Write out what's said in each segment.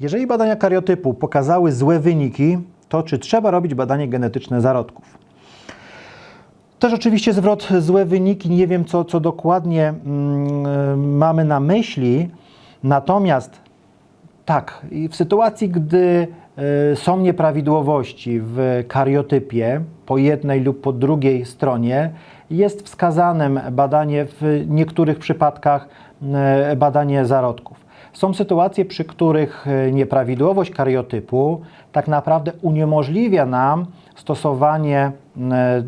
Jeżeli badania kariotypu pokazały złe wyniki, to czy trzeba robić badanie genetyczne zarodków? Też oczywiście zwrot złe wyniki, nie wiem co, co dokładnie mm, mamy na myśli, natomiast tak, w sytuacji, gdy y, są nieprawidłowości w kariotypie po jednej lub po drugiej stronie, jest wskazanym badanie w niektórych przypadkach y, badanie zarodków. Są sytuacje, przy których y, nieprawidłowość kariotypu tak naprawdę uniemożliwia nam stosowanie y,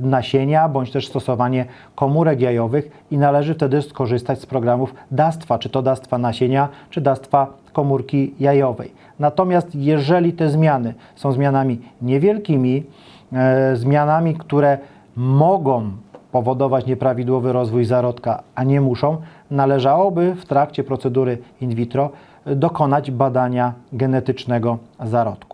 nasienia bądź też stosowanie komórek jajowych i należy wtedy skorzystać z programów dastwa, czy to dastwa nasienia, czy dastwa komórki jajowej. Natomiast jeżeli te zmiany są zmianami niewielkimi, e, zmianami, które mogą powodować nieprawidłowy rozwój zarodka, a nie muszą, należałoby w trakcie procedury in vitro dokonać badania genetycznego zarodku.